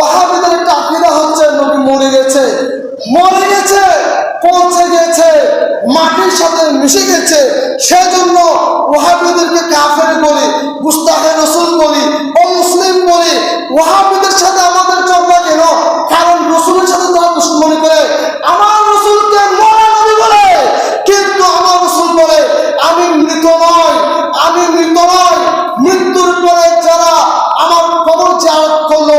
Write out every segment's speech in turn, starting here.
ওহাবিদের একটা আকিদা হচ্ছে, নবী মরে গেছে। মরে গেছে, পৌঁছে গেছে, মাটির সাথে মিশে গেছে। সেজন্য ওহাবিদেরকে কাফের বলি গুস্তাহে রসুল বলি মুসলিম বলি, ওহাবিদের সাথে আমাদের চলবে কেন কারণ রসুলের সাথে তারা দুশ্মনী করে। আমার রসুলকে মরা নবী বলে। কিন্তু আমার রসুল বলে, আমি মৃত নয় আমি মৃত নয় মৃত্যুর পরে যারা আমার কবর জারত করল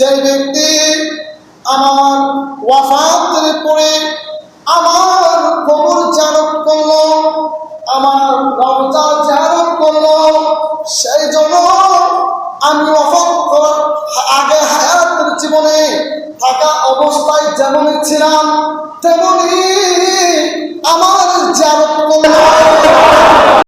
যে ব্যক্তি আমার ওয়াফাতের পরে আমার কবর জারক করল, আমার রমজা জারক করল, সেই জন্য আমি ওয়াফাত করার আগে হায়াতের জীবনে থাকা অবস্থায় যেমনই ছিলাম তেমনি আমার